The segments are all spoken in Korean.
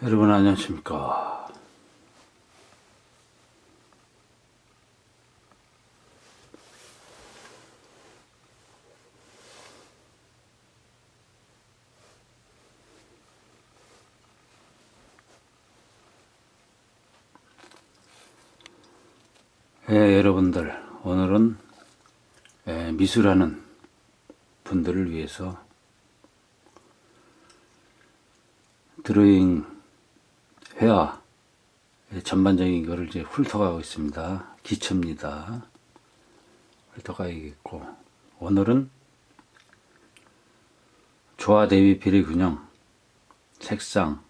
여러분 안녕하십니까. 예, 여러분들 오늘은 예, 미술하는 분들을 위해서 드로잉 회화 의 전반적인 거를 이제 훑어가고 있습니다. 기초입니다. 훑어가야겠고 오늘은 조화 대비 비례 균형 색상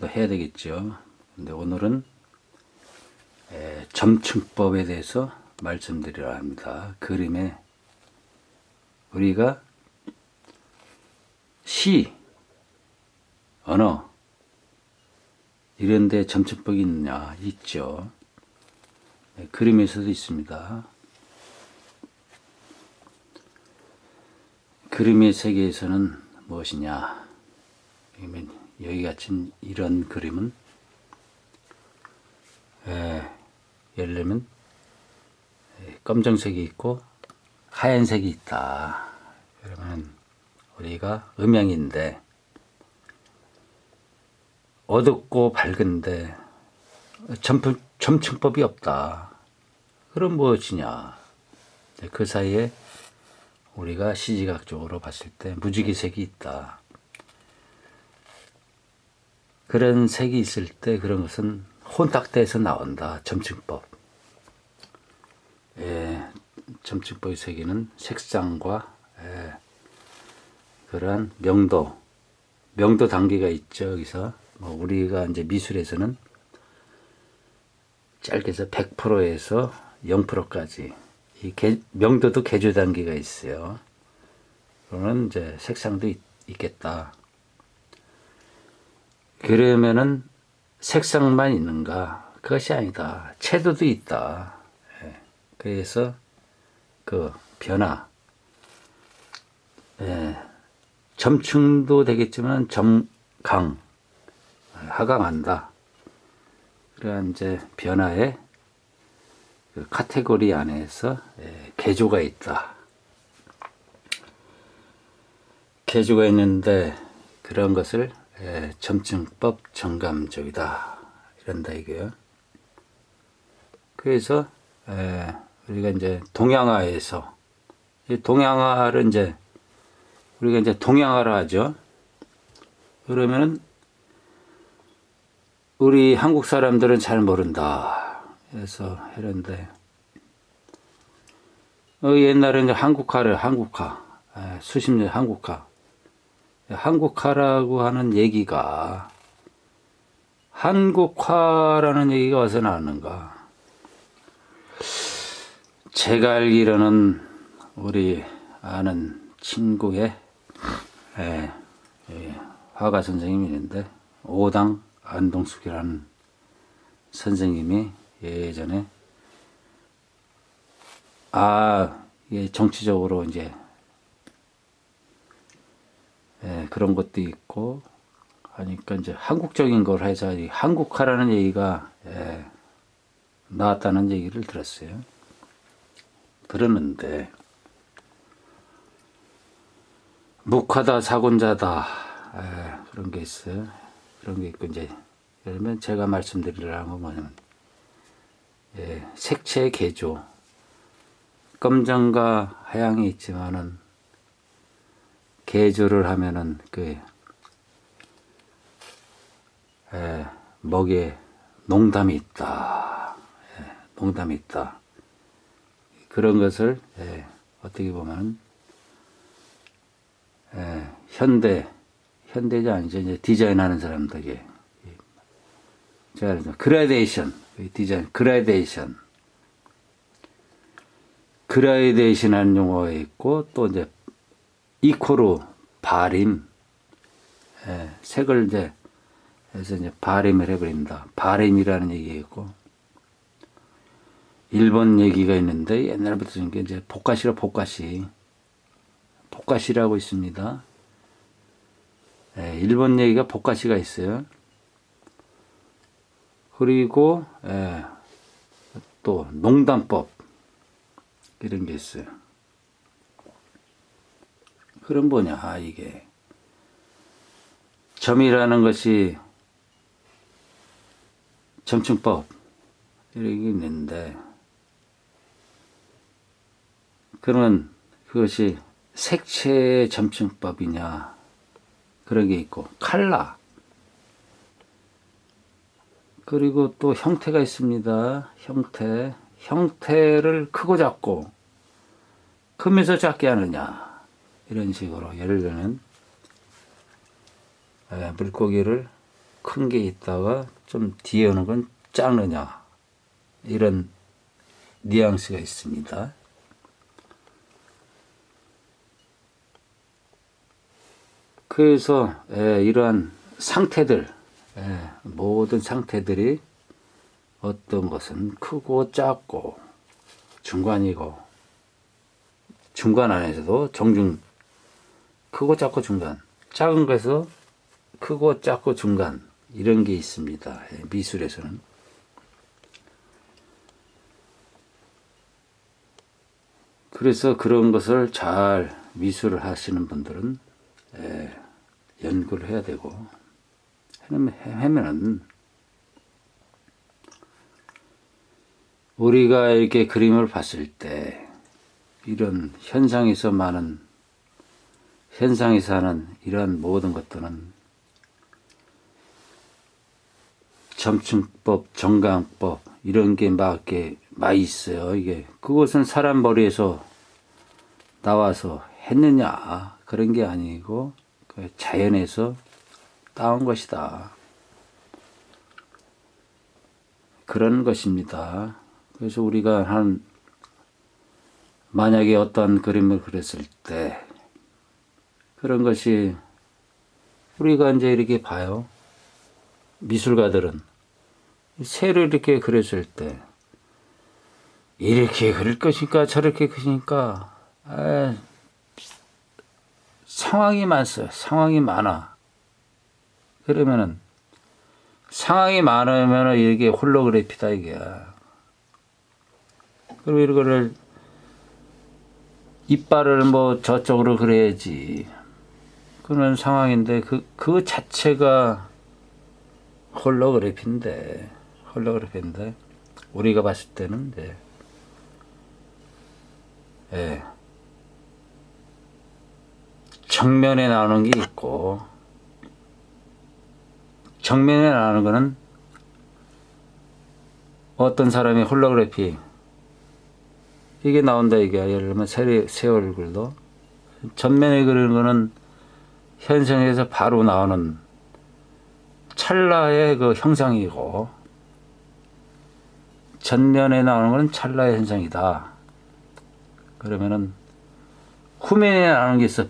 도 해야 되겠죠. 근데 오늘은 에, 점층법에 대해서 말씀드리려 합니다. 그림에 우리가 시 언어 이런 데 점층법이 있느냐 있죠. 네, 그림에서도 있습니다. 그림의 세계에서는 무엇이냐? 여기 같은 이런 그림은 에, 예를 들면 에, 검정색이 있고 하얀색이 있다. 그러면 우리가 음양인데 어둡고 밝은데 점프, 점층법이 없다. 그럼 무엇이냐? 그 사이에 우리가 시지각적으로 봤을 때 무지개색이 있다. 그런 색이 있을 때 그런 것은 혼탁돼서 나온다. 점층법. 예, 점층법의 세계는 색상과 예, 그러한 명도, 명도 단계가 있죠. 여기서 뭐 우리가 이제 미술에서는 짧게 해서 100%에서 0%까지 이 개- 명도도 개조 단계가 있어요. 그러면 이제 색상도 있, 있겠다. 그러면은 색상만 있는가? 그것이 아니다. 채도도 있다. 예. 그래서 그 변화, 예. 점층도 되겠지만 점강, 하강한다. 그러한 이제 변화의 그 카테고리 안에서 예, 개조가 있다. 개조가 있는데 그런 것을 예, 점층법 정감적이다 이런다 이거요. 그래서 예, 우리가 이제 동양화에서 이 동양화를 이제 우리가 이제 동양화를 하죠. 그러면은 우리 한국 사람들은 잘 모른다. 그래서 이런데 어, 옛날에 이제 한국화를 한국화 에, 수십 년 한국화 한국화라고 하는 얘기가 한국화라는 얘기가 어디서 나왔는가? 제가 알기로는 우리 아는 친구의 에, 에, 화가 선생님이 있는데 오당 안동숙이라는 선생님이 예전에 아, 예, 정치적으로 이제 예, 그런 것도 있고 하니까 이제 한국적인 걸 해서 이 한국화라는 얘기가 예, 나왔다는 얘기를 들었어요. 들었는데 묵하다 사곤자다 예, 그런 게 있어요. 그런 게 있고 이제 예를 들면 제가 말씀드리려는 건 뭐냐면 예, 색채 개조 검정과 하양이 있지만은 개조를 하면은 그 예, 먹에 농담이 있다. 예, 농담이 있다. 그런 것을 예, 어떻게 보면 예, 현대 현대가 아니죠 이제 디자인하는 사람들에게. 제가 그래서 그라데이션 디자인 그라데이션. 그라데이션하는 용어가 있고 또 이제 이코로 바림. 예, 색을 이제 해서 이제 바림을 해버린다. 바림이라는 얘기가 있고. 일본 얘기가 있는데 옛날부터 이제 복가시로 복가시. 복가시라고 있습니다. 예, 일본 얘기가 복가시가 있어요. 그리고 예, 또 농담법 이런 게 있어요. 그럼 뭐냐 이게 점이라는 것이 점층법 이런 게 있는데 그러면 그것이 색채의 점층법이냐 그런 게 있고 칼라 그리고 또 형태가 있습니다. 형태 형태를 크고 작고 크면서 작게 하느냐 이런 식으로 예를 들면 에, 물고기를 큰 게 있다가 좀 뒤에 오는 건 작느냐 이런 뉘앙스가 있습니다. 그래서 에, 이러한 상태들 에, 모든 상태들이 어떤 것은 크고 작고 중간이고 중간 안에서도 정중 크고 작고 중간 작은 것에서 크고 작고 중간 이런 게 있습니다. 예, 미술에서는 그래서 그런 것을 잘 미술을 하시는 분들은 예, 연구를 해야 되고 해면은 우리가 이렇게 그림을 봤을 때 이런 현상에서 많은 현상에서 하는 이런 모든 것들은 점층법, 정강법 이런 게 막 이렇게 많이 있어요. 이게 그것은 사람 머리에서 나와서 했느냐 그런 게 아니고 그 자연에서 따온 것이다. 그런 것입니다. 그래서 우리가 한 만약에 어떤 그림을 그렸을 때 그런 것이 우리가 이제 이렇게 봐요. 미술가들은 새를 이렇게 그렸을 때 이렇게 그릴 것인가 저렇게 그리니까 아, 상황이 많어요. 상황이 많아. 그러면은 상황이 많으면 이게 홀로그래피다 이게. 그리고 이거를 이빨을 뭐 저쪽으로 그려야지. 그런 상황인데 그, 그 자체가 홀로그래피인데, 홀로그래피인데, 우리가 봤을 때는 이제, 예. 정면에 나오는 게 있고, 정면에 나오는 거는 어떤 사람이 홀로그래피, 이게 나온다 이게 예를 들면 새, 새 얼굴도 전면에 그리는 거는 현생에서 바로 나오는 찰나의 그 형상이고 전면에 나오는 거는 찰나의 현상이다. 그러면은 나오는 게 있어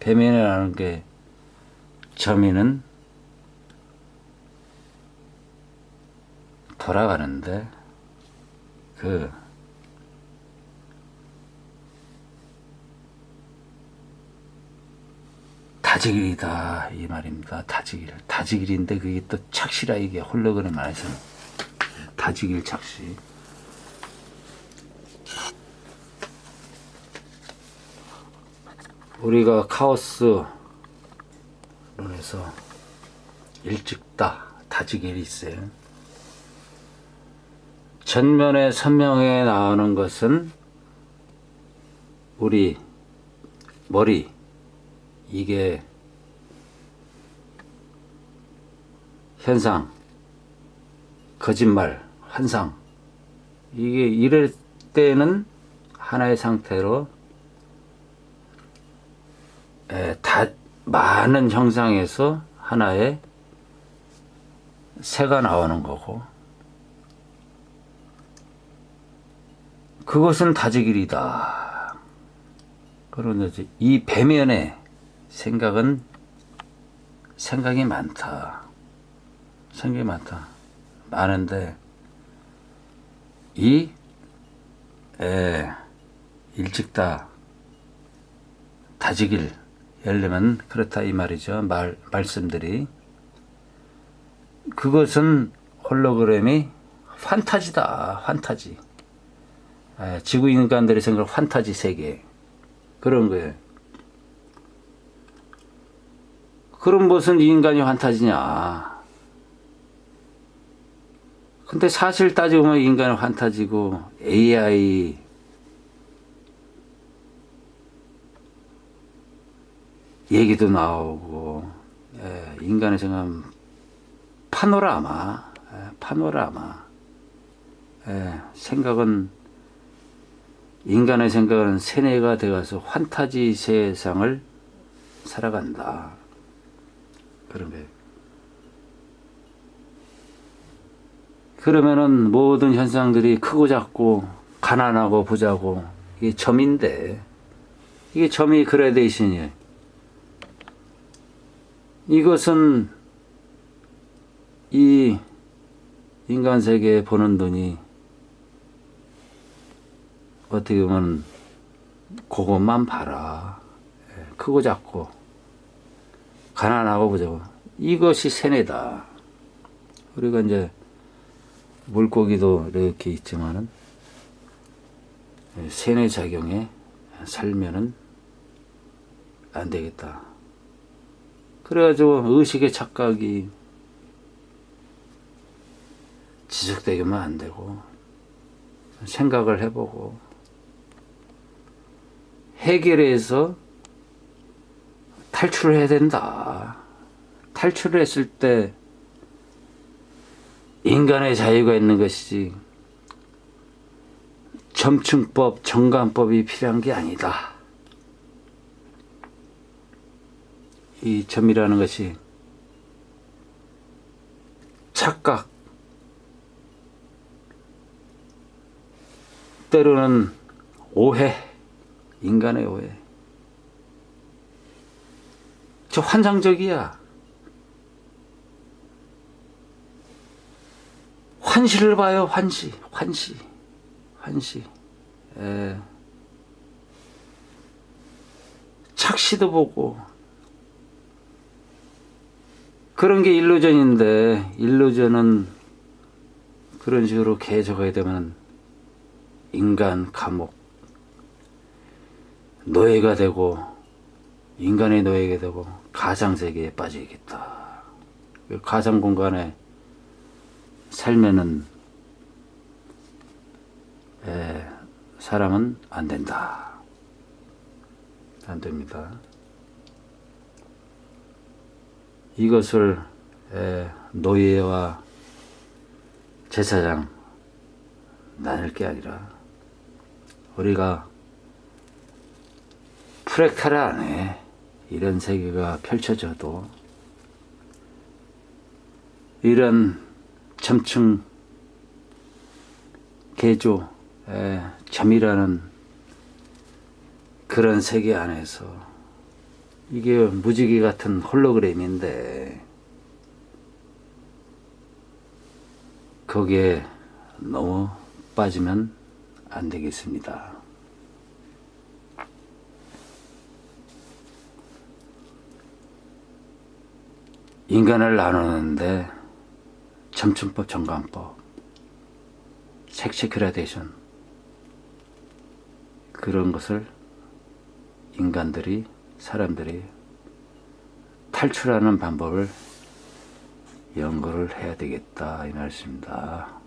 배면에 나오는 게 점이는 돌아가는데 그 다지길이다 이 말입니다. 다지길, 다지길인데 그게 또 착시라 이게 홀로그램 안에서 다지길 착시. 우리가 카오스 론에서 일찍 다 다지길이 있어요. 전면에 선명해 나오는 것은 우리 머리 이게 현상, 거짓말, 환상 이게 이럴 때는 하나의 상태로 에, 다 많은 형상에서 하나의 새가 나오는 거고 그것은 다지길이다. 그런데 이 배면에 생각은 생각이 많다. 생각이 많다. 많은데 이 에, 일찍 다 다지길 열려면 그렇다 이 말이죠. 말 말씀들이 그것은 홀로그램이 판타지다. 판타지. 에, 지구 인간들이 생각하는 판타지 세계. 그런 거예요. 그럼 무슨 인간이 환타지냐. 근데 사실 따지고 보면 인간은 환타지고 AI 얘기도 나오고 예, 인간의 생각은 파노라마 예, 파노라마 예, 생각은 인간의 생각은 세뇌가 되어서 환타지 세상을 살아간다 그런 거예요. 그러면은 모든 현상들이 크고 작고 가난하고 부자고 이게 점인데 이게 점이 그라데이션이에요. 이것은 이 인간 세계에 보는 눈이 어떻게 보면 그것만 봐라. 예, 크고 작고 가난하고 부자고 이것이 세뇌다. 우리가 이제 물고기도 이렇게 있지만은 세뇌 작용에 살면은 안 되겠다. 그래가지고 의식의 착각이 지속되기만 안 되고 생각을 해보고 해결해서 탈출을 해야 된다. 탈출을 했을 때 인간의 자유가 있는 것이지 점층법, 정관법이 필요한 게 아니다. 이 점이라는 것이 착각, 때로는 오해, 인간의 오해. 저 환상적이야. 환시를 봐요, 환시, 환시, 환시. 에. 착시도 보고. 그런 게 일루전인데, 일루전은 그런 식으로 개져가야 되면 인간 감옥, 노예가 되고, 인간의 노예가 되고, 가상 세계에 빠지겠다. 그 가상 공간에 살면은 에, 사람은 안 된다. 안 됩니다. 이것을 에, 노예와 제사장 나눌 게 아니라 우리가 프랙탈 안에 이런 세계가 펼쳐져도 이런 점층 개조 에, 점이라는 그런 세계 안에서 이게 무지개 같은 홀로그램인데 거기에 너무 빠지면 안 되겠습니다. 인간을 나누는데 점층법, 정관법, 색채 그라데이션 그런 것을 인간들이 사람들이 탈출하는 방법을 연구를 해야 되겠다 이 말씀입니다.